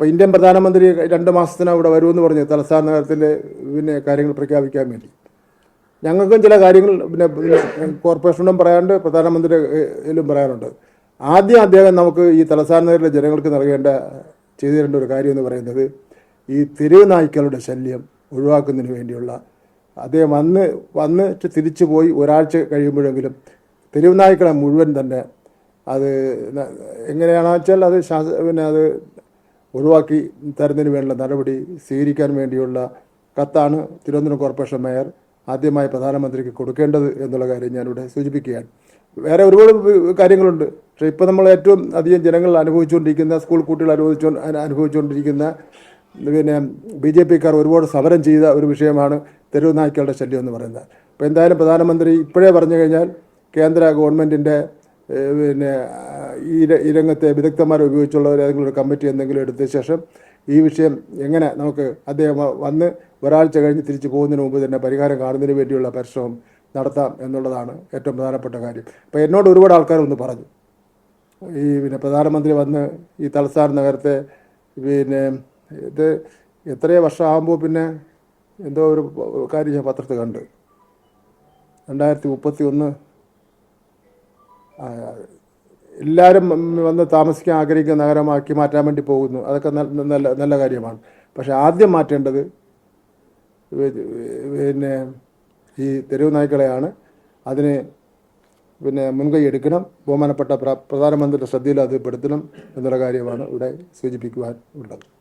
ഇപ്പോൾ ഇന്ത്യൻ പ്രധാനമന്ത്രി രണ്ട് മാസത്തിനകം ഇവിടെ വരുമെന്ന് പറഞ്ഞു തലസ്ഥാന നഗരത്തിൽ പിന്നെ കാര്യങ്ങൾ പ്രഖ്യാപിക്കാൻ വേണ്ടി. ഞങ്ങൾക്കും ചില കാര്യങ്ങൾ പിന്നെ കോർപ്പറേഷനോടും പറയാനുണ്ട് പ്രധാനമന്ത്രിയിലും പറയാനുണ്ട്. ആദ്യം അദ്ദേഹം നമുക്ക് ഈ തലസ്ഥാന നഗരത്തിലെ ജനങ്ങൾക്ക് നൽകേണ്ട ചെയ്തു തരേണ്ട ഒരു കാര്യം എന്ന് പറയുന്നത് ഈ തെരുവ് നായ്ക്കളുടെ ശല്യം ഒഴിവാക്കുന്നതിന് വേണ്ടിയുള്ള. അദ്ദേഹം വന്ന് വന്നിട്ട് തിരിച്ചു പോയി ഒരാഴ്ച കഴിയുമ്പോഴെങ്കിലും തെരുവ് നായ്ക്കളെ മുഴുവൻ തന്നെ അത് എങ്ങനെയാണെന്ന് വെച്ചാൽ അത് പിന്നെ അത് ഒഴിവാക്കി തരുന്നതിന് വേണ്ടിയുള്ള നടപടി സ്വീകരിക്കാൻ വേണ്ടിയുള്ള കത്താണ് തിരുവനന്തപുരം കോർപ്പറേഷൻ മേയർ ആദ്യമായി പ്രധാനമന്ത്രിക്ക് കൊടുക്കേണ്ടത് എന്നുള്ള കാര്യം ഞാനിവിടെ സൂചിപ്പിക്കുകയാണ്. വേറെ ഒരുപാട് കാര്യങ്ങളുണ്ട്. പക്ഷേ ഇപ്പോൾ നമ്മൾ ഏറ്റവും അധികം ജനങ്ങൾ അനുഭവിച്ചുകൊണ്ടിരിക്കുന്ന സ്കൂൾ കുട്ടികൾ അനുഭവിച്ചു അനുഭവിച്ചുകൊണ്ടിരിക്കുന്ന പിന്നെ ബി ജെ പിക്കാർ ഒരുപാട് സമരം ചെയ്ത ഒരു വിഷയമാണ് തെരുവ് നായ്ക്കളുടെ ശല്യം എന്ന് പറയുന്നത്. അപ്പോൾ എന്തായാലും പ്രധാനമന്ത്രി ഇപ്പോഴേ പറഞ്ഞു കഴിഞ്ഞാൽ കേന്ദ്ര ഗവൺമെന്റിന്റെ പിന്നെ ഈ ഈ രംഗത്തെ വിദഗ്ധന്മാരെ ഉപയോഗിച്ചുള്ള ഏതെങ്കിലും ഒരു കമ്മിറ്റി എന്തെങ്കിലും എടുത്ത ശേഷം ഈ വിഷയം എങ്ങനെ നമുക്ക് അദ്ദേഹം വന്ന് ഒരാഴ്ച കഴിഞ്ഞ് തിരിച്ചു പോകുന്നതിന് മുമ്പ് തന്നെ പരിഹാരം കാണുന്നതിന് വേണ്ടിയുള്ള പരിശ്രമം നടത്താം എന്നുള്ളതാണ് ഏറ്റവും പ്രധാനപ്പെട്ട കാര്യം. അപ്പോൾ എന്നോട് ഒരുപാട് ആൾക്കാർ ഒന്ന് പറഞ്ഞു. ഈ പിന്നെ പ്രധാനമന്ത്രി വന്ന് ഈ തലസ്ഥാന നഗരത്തെ പിന്നെ ഇത് എത്രയോ വർഷം ആകുമ്പോൾ പിന്നെ എന്തോ ഒരു കാര്യം ഞാൻ പത്രത്തിൽ കണ്ട്. രണ്ടായിരത്തി മുപ്പത്തി ഒന്ന് എല്ലാവരും വന്ന് താമസിക്കാൻ ആഗ്രഹിക്കുന്ന നഗരമാക്കി മാറ്റാൻ വേണ്ടി പോകുന്നു. അതൊക്കെ നല്ല നല്ല കാര്യമാണ്. പക്ഷേ ആദ്യം മാറ്റേണ്ടത് പിന്നെ ഈ തെരുവ് നായ്ക്കളെയാണ്. അതിന് പിന്നെ മുൻകൈ എടുക്കണം. ബഹുമാനപ്പെട്ട പ്ര- പ്രധാനമന്ത്രിയുടെ ശ്രദ്ധയിൽ അത് പെടുത്തണം എന്നുള്ള കാര്യമാണ് ഇവിടെ സൂചിപ്പിക്കുവാൻ ഉള്ളത്.